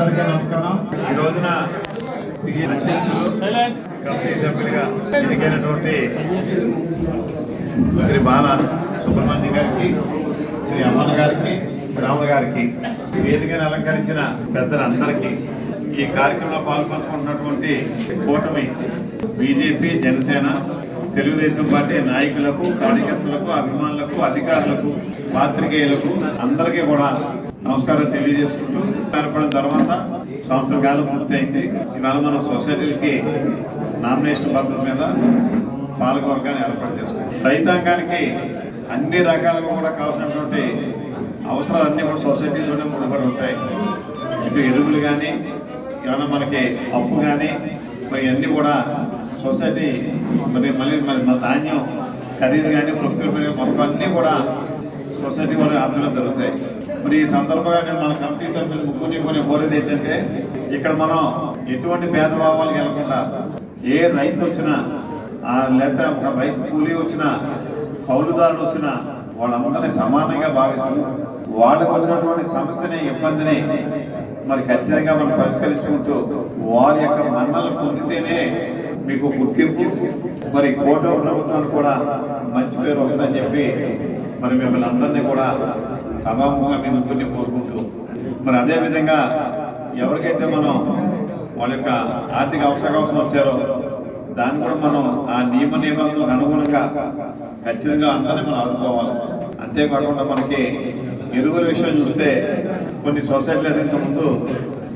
అందరికీ నమస్కారం. ఈ రోజున ఈ కమిటీ సభ్యులుగా ఎన్నికైనటువంటి శ్రీ బాల సుబ్రహ్మణ్యం గారికి శ్రీ అమ్మన్ గారికి రాముల గారికి వేదికను అలంకరించిన పెద్దలందరికీ ఈ కార్యక్రమంలో పాల్పంచుకుంటున్నటువంటి కూటమి బీజేపీ జనసేన తెలుగుదేశం పార్టీ నాయకులకు కార్యకర్తలకు అభిమానులకు అధికారులకు పాత్రికేయులకు అందరికీ కూడా నమస్కారం తెలియజేసుకుంటూ ఏర్పడిన తర్వాత సంవత్సర కాలం పూర్తయింది ఇవాళ మన సొసైటీలకి నామినేషన్ పద్ధతి మీద పాలకవర్గాన్ని ఏర్పాటు చేసుకుంటాం. రైతాంగానికి అన్ని రకాలుగా కూడా కావాల్సినటువంటి అవసరాలన్నీ కూడా సొసైటీలోనే ముడిపడి ఉంటాయి. ఇటు ఎరువులు కానీ ఏమైనా మనకి అప్పు కానీ మరి అన్నీ కూడా సొసైటీ మరి మళ్ళీ మరి మన ధాన్యం ఖరీదు కానీ ప్రొక్యూర్మెంట్ మొత్తం అన్నీ కూడా సొసైటీ వారి ఆధ్వర్యంలో జరుగుతాయి. మరి ఈ సందర్భంగా నేను మన కమిటీ సభ్యులు ముక్కుని కొన్ని కోరేది ఏంటంటే ఇక్కడ మనం ఎటువంటి భేదభావాలు వెళ్ళకుండా ఏ రైతు వచ్చినా ఆ లేదా ఒక రైతు కూలీ వచ్చినా కౌలుదారుడు వచ్చినా వాళ్ళందరినీ సమానంగా భావిస్తూ వాళ్ళకు వచ్చినటువంటి సమస్యని ఇబ్బందిని మరి ఖచ్చితంగా మనం పరిష్కరించుకుంటూ వారి యొక్క మన్నలు పొందితేనే మీకు గుర్తింపు. మరి కోటో ప్రభుత్వానికి కూడా మంచి పేరు వస్తుందని చెప్పి మరి మిమ్మల్ని అందరినీ కూడా సభాముఖంగా మీ ముగ్గురిని కోరుకుంటూ మరి అదేవిధంగా ఎవరికైతే మనం వాళ్ళ యొక్క ఆర్థిక అవసరం వచ్చారో దాన్ని కూడా మనం ఆ నియమ నిబంధనలకు అనుగుణంగా ఖచ్చితంగా అందరినీ మనం ఆదుకోవాలి. అంతేకాకుండా మనకి ఎరువుల విషయం చూస్తే కొన్ని సొసైటీలు అయితే ఇంతకుముందు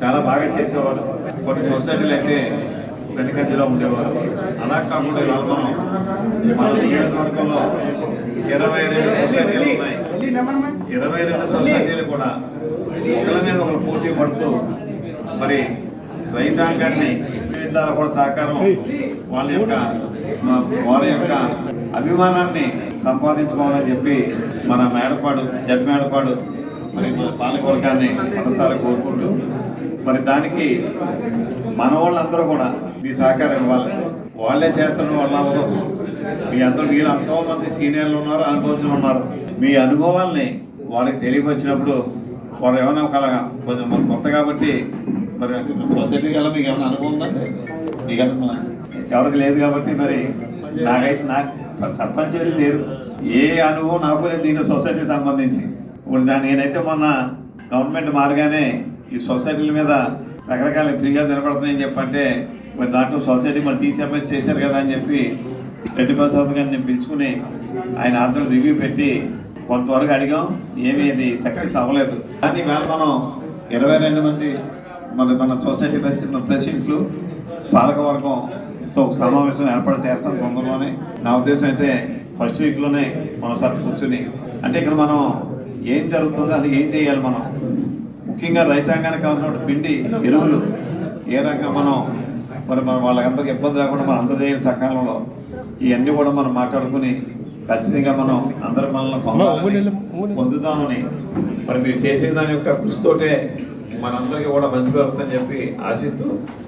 చాలా బాగా చేసేవారు. కొన్ని సొసైటీలు అయితే వెనకంజలో ఉండేవారు. అలా కాకుండా ఇవాళ మనం మన నియోజకవర్గంలో ఇరవై రెండు ఇరవై రెండు సొసైటీలు కూడా ఒకళ్ళ మీద ఒకరు పోటీ పడుతూ మరి రైతాంగాన్ని విధాల కూడా సహకారం వాళ్ళ యొక్క వారి యొక్క అభిమానాన్ని సంపాదించుకోవాలని చెప్పి మన మేడపాడు జడ్ మేడపాడు మరి మన పాలకవర్గాన్ని మనసారి కోరుకుంటూ మరి దానికి మన వాళ్ళందరూ కూడా మీ సహకారం ఇవ్వాలి. వాళ్ళే చేస్తున్న వాళ్ళ అవ్వదు మీ అందరూ మీరు ఎంతో మంది సీనియర్లు ఉన్నారు అనుభవస్తులు ఉన్నారు. మీ అనుభవాల్ని వాళ్ళకి తెలియపరిచినప్పుడు వారు ఏమైనా ఒక కొంచెం మరి కొత్త కాబట్టి మరి సొసైటీ గల మీకు ఏమైనా అనుభవం ఉందంటే మీకు అనుభవం ఎవరికి లేదు కాబట్టి మరి నాకైతే నాకు సర్పంచ్ ఎవరు లేరు. ఏ అనుభవం నాకు లేదు దీంట్లో సొసైటీకి సంబంధించి. ఇప్పుడు దాన్ని నేనైతే మొన్న గవర్నమెంట్ మారగానే ఈ సొసైటీల మీద రకరకాల ఫ్రీగా నిలబడుతున్నాయని చెప్పంటే మరి దాంట్లో సొసైటీ మరి టీసీఎంఎస్ చేశారు కదా అని చెప్పి రెడ్డి ప్రసాద్ గారిని నేను పిలుచుకుని ఆయన ఆధ్వర్యం రివ్యూ పెట్టి కొంతవరకు అడిగాం ఏమీ ఇది? సక్సెస్ అవ్వలేదు. కానీ వేళ మనం ఇరవై రెండు మంది మన మన సొసైటీ వచ్చిన ప్రెసిడెంట్లు పాలకవర్గంతో సమావేశం ఏర్పాటు చేస్తాం తొందరలోనే. నా ఉద్దేశం అయితే ఫస్ట్ వీక్లోనే మనం కూర్చుని అంటే ఇక్కడ మనం ఏం జరుగుతుందో అది ఏం చేయాలి మనం? ముఖ్యంగా రైతాంగానికి కావాల్సిన పిండి ఎరువులు ఏ రకంగా మనం మరి మనం వాళ్ళకందరికి ఇబ్బంది రాకుండా మనం అందజేయాలి సకాలంలో. ఇవన్నీ కూడా మనం మాట్లాడుకుని ఖచ్చితంగా మనం అందరి మనల్ని పొందాలని పొందుతామని మరి మీరు చేసిన దాని యొక్క కృషితోటే మనందరికీ కూడా మంచి వ్యవస్థ అని చెప్పి ఆశిస్తూ